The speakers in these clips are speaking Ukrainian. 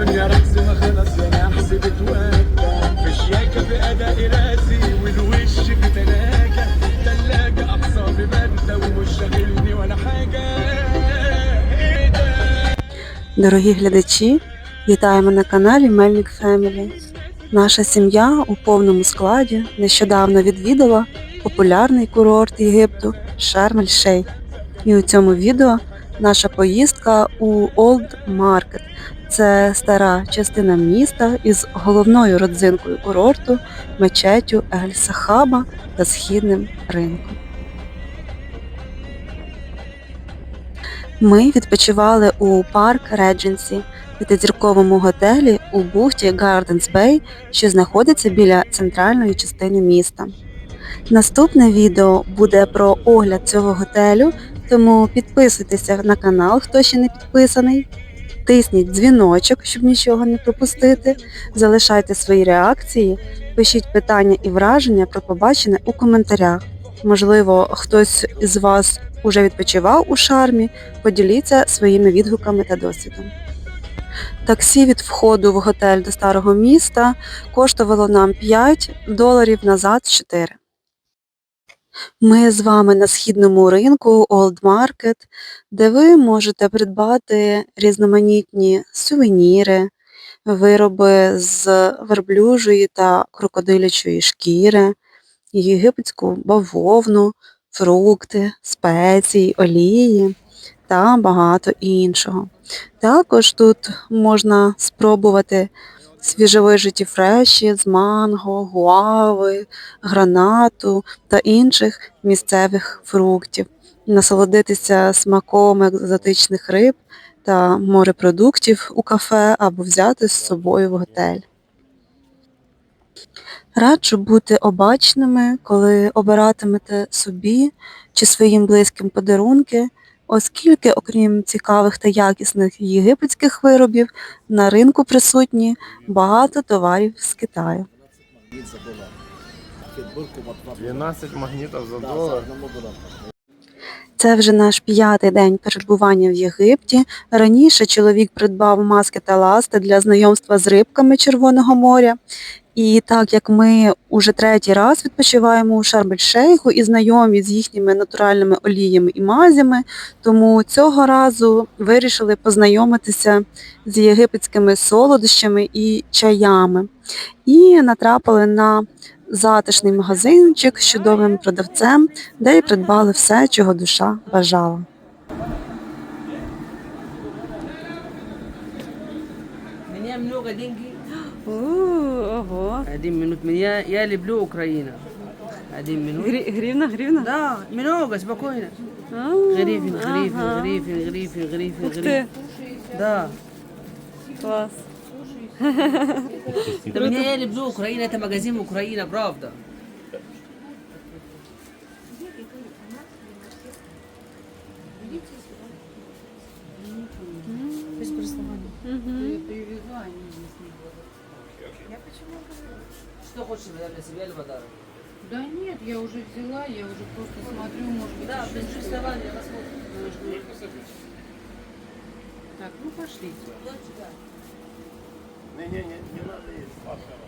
يا رقص ما خلص يا نحس بتودع في شياكة في أداء راسي والوش في تلاجة تلاجة أعصابي باردة ومش شاغلني ولا حاجة إيه ده Дорогі глядачі, вітаємо на каналі Мельник Фемілі. Наша сім'я у повному складі нещодавно відвідала популярний курорт Єгипту Шарм Шейх. І у цьому відео наша поїздка у Олд Маркет. це стара частина міста із головною родзинкою курорту, мечетю Ель Сахаба та східним ринком. Ми відпочивали у парк Редженсі, п'ятизірковому готелі у бухті Gardens Bay, що знаходиться біля центральної частини міста. Наступне відео буде про огляд цього готелю, тому підписуйтеся на канал, хто ще не підписаний. Тисніть дзвіночок, щоб нічого не пропустити. Залишайте свої реакції, пишіть питання і враження про побачене у коментарях. Можливо, хтось із вас уже відпочивав у шармі, поділіться своїми відгуками та досвідом. Таксі від входу в готель до старого міста коштувало нам 5 доларів назад 4. Ми з вами на східному ринку Old Market, де ви можете придбати різноманітні сувеніри, вироби з верблюжої та крокодилячої шкіри, єгипетську бавовну, фрукти, спеції, олії та багато іншого. Також тут можна спробувати свіжовижиті фреші з манго, гуави, гранату та інших місцевих фруктів, насолодитися смаком екзотичних риб та морепродуктів у кафе або взяти з собою в готель. Раджу бути обачними, коли обиратимете собі чи своїм близьким подарунки, оскільки, окрім цікавих та якісних єгипетських виробів, на ринку присутні багато товарів з Китаю. 12 магнітів за долар. Це вже наш п'ятий день перебування в Єгипті. Раніше чоловік придбав маски та ласти для знайомства з рибками Червоного моря. І так як ми уже третій раз відпочиваємо у Шарбель-Шейху і знайомі з їхніми натуральними оліями і мазями, тому цього разу вирішили познайомитися з єгипетськими солодощами і чаями. І натрапили на затишний магазинчик з чудовим продавцем, де й придбали все, чого душа бажала. Мені много деньги ого. Один минут. Я, я люблю Украину. Один минут. Гри, гривна, гривна? Да, много, спокойно. Гривен, гривен, ага. гривен, гривен, гривен. Да. Класс. Да, я люблю Украину, это магазин Украина, правда. Что хочешь для себя или подарок? Да нет, я уже взяла, я уже просто смотрю, может быть, Да, еще без что-то. посмотрим. Так, ну пошлите. Не-не-не, не надо есть. Сладкого.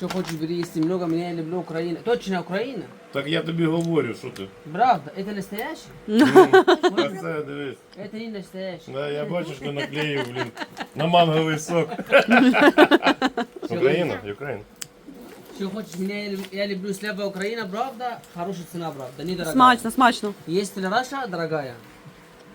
Будуть. Что хочешь бери, если много, меня я люблю Украина. Точно Украина? Так я тобі говорю, що ти. Правда, это настоящий? Так це дивись. Это не настоящий. Да, я бачу, що наклеїв, блін, на манговий сок. Україна, Україна. Что хочешь, меня я, люб- я люблю слабая Украина, правда? Хорошая цена, правда, недорогая. Смачно, смачно. Если ваша, дорогая.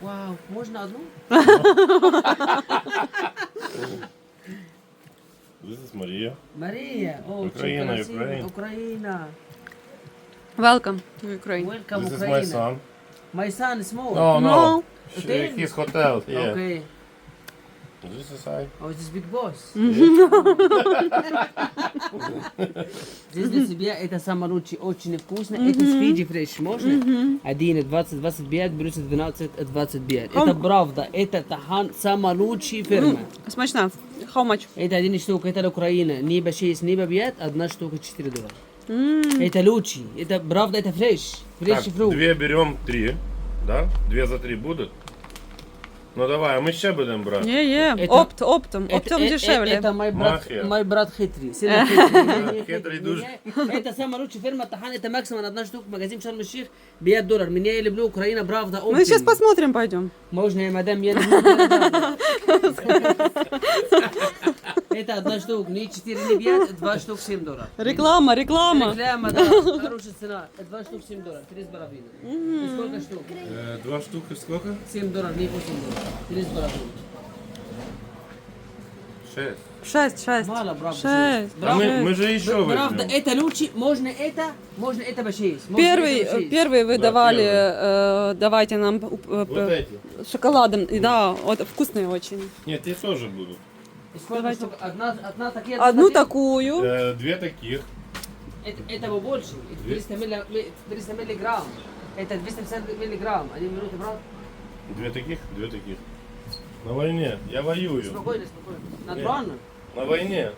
Вау, можно одну? This is. Мария, о, очень Украина, красиво. Украина. Украина. Welcome to Ukraine. Welcome, This is my Украина. son. My son is small. No, no. Hotel? His hotel, yeah. Okay. This is I. Oh, this big boss. Здесь для тебя это самое лучшее, очень вкусно. Это с Фиджи фреш, можно? Один, 20, 25, берется 12, 25. Это правда, это Тахан, самая лучшая фирма. Смачна. How much? Это один штука, это Украина. Небо 6, небо 5, одна штука 4 доллара. Это лучший. Это правда, это фреш. Фреш Так, фрукт. две берем, три. Да? Две за три будут? Ну давай, а ми ще будемо брати. Є, є. Это- Опт, оптом. Это- Оптом э- э- дешевле. Это мой брат, Мафия. мой брат хитрый. Сильно хитрый. Хитрый дуже. Это самая лучшая фирма Тахан. Это максимум одна штука. Магазин Шарм Ших 5 долларов. Меня я люблю Украина, правда, Мы сейчас оптом. посмотрим, пойдем. Можно, я, мадам, я люблю Украину. Это одна штука, не 4, не 5, 2 штук 7 долларов. Реклама, реклама. Реклама, да, хорошая цена. 2 штук 7 долларов, 3 с половиной. И сколько штук? Е, Два штуки скільки? 7 долларов, не 8 долларов. 3 с половиной. Шесть. Шесть, шесть. Мало, правда. Шесть. А ми, Правда, ми же ще правда, візьмемо. это лучше, можно это, можно это по 6. можно Первый, это по шесть. первый вы Да, давали, первый. э, давайте нам э, Вот э, эти. с шоколадом. И Да, вот вкусные очень. Ні, ті теж будуть. И сколько Давайте. штук? Одна, одна такие, Одну такие? такую. Е, Дві таких. Это, этого больше. Это 300, милли, ми- 300 миллиграмм. Это 250 миллиграмм. Один минуту, брат. Дві таких, дві таких. На війні. Я воюю. Спокойно, спокойно. Натурально. На війні.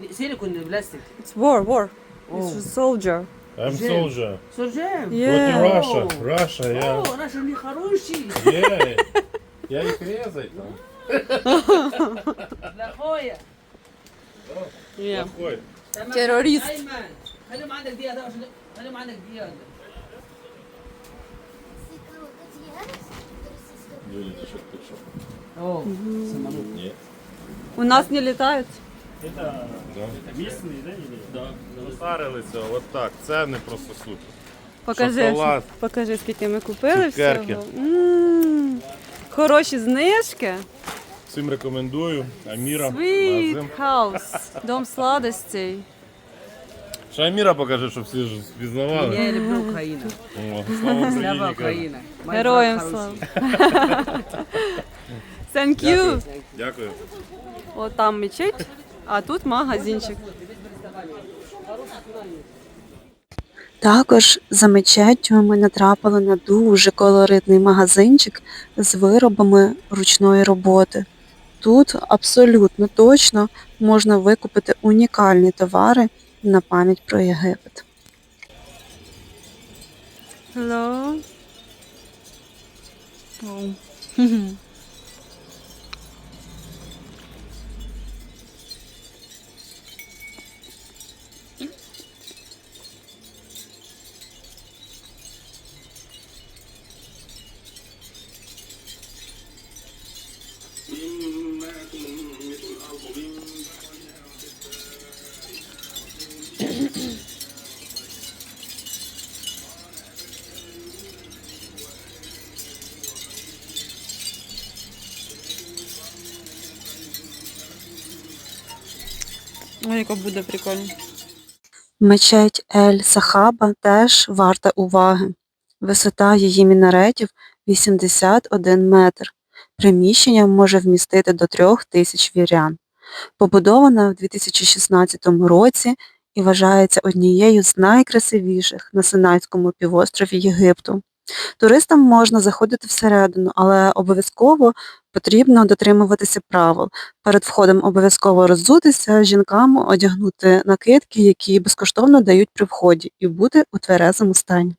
Не- Силикон не пластик. It's war, war. О. It's soldier. I'm Вже. soldier. Сужем. Yeah. Проти Russia. Russia, я... О, наши не хорошие. Є. Я їх резать там. Плохое. Yeah. Плохой. تمام. Террорист. أيمن خليهم عندك دقيقة ده عشان خليهم عندك دقيقة Юля, ти що ти що? О, самолет. Ні. У нас не летают. Затарилися, от так. Це не просто супер. Покажи, Шоколад. покажи, скільки ми купили Цукерки. всього. М, Хороші знижки. Всім рекомендую. Аміра. Sweet. House. Дом сладостей. Ще Аміра покаже, щоб всі ж впізнавали. Я люблю Украину. О, слава Слава каже. Украина. Мой Героям брат слава. хороший. Thank you. Дякую. От там мечеть, а тут магазинчик. Також за мечеттю ми натрапили на дуже колоритний магазинчик з виробами ручної роботи. Тут абсолютно точно можна викупити унікальні товари на пам'ять про Єгипет. Hello. Oh. Ой, яка буде прикольно. Мечеть Ель Сахаба теж варта уваги. Висота її мінаретів 81 метр. Приміщення може вмістити до трьох тисяч вірян. Побудована в 2016 році і вважається однією з найкрасивіших на Синайському півострові Єгипту. Туристам можна заходити всередину, але обов'язково потрібно дотримуватися правил. Перед входом обов'язково роззутися, жінкам одягнути накидки, які безкоштовно дають при вході, і бути у тверезому стані.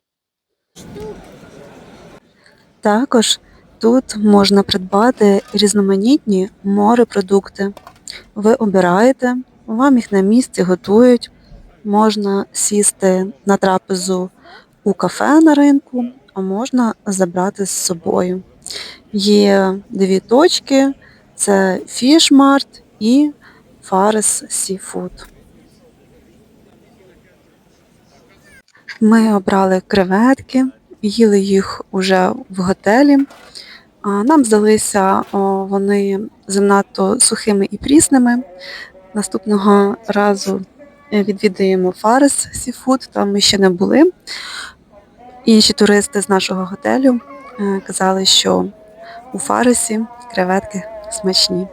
Також тут можна придбати різноманітні морепродукти. Ви обираєте, вам їх на місці готують. Можна сісти на трапезу у кафе на ринку, можна забрати з собою. Є дві точки: це Фішмарт і Фарес Сіфуд. Ми обрали креветки, їли їх уже в готелі. Нам здалися вони занадто сухими і прісними. Наступного разу відвідаємо Фарес Сіфуд, там ми ще не були. Інші туристи з нашого готелю е, казали, що у Фаресі креветки смачні.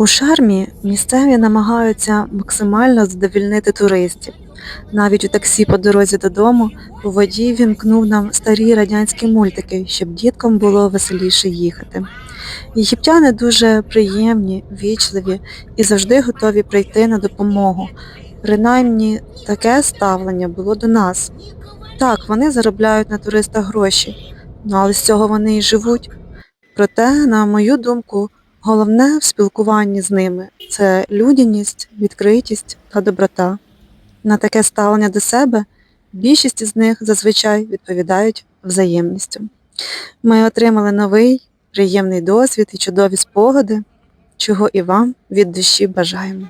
У шармі місцеві намагаються максимально задовільнити туристів. Навіть у таксі по дорозі додому водій вімкнув нам старі радянські мультики, щоб діткам було веселіше їхати. Єгиптяни дуже приємні, вічливі і завжди готові прийти на допомогу. Принаймні таке ставлення було до нас. Так, вони заробляють на туристах гроші, ну але з цього вони і живуть. Проте, на мою думку, головне в спілкуванні з ними це людяність, відкритість та доброта. На таке ставлення до себе більшість із них зазвичай відповідають взаємністю. Ми отримали новий, приємний досвід і чудові спогади, чого і вам від душі бажаємо.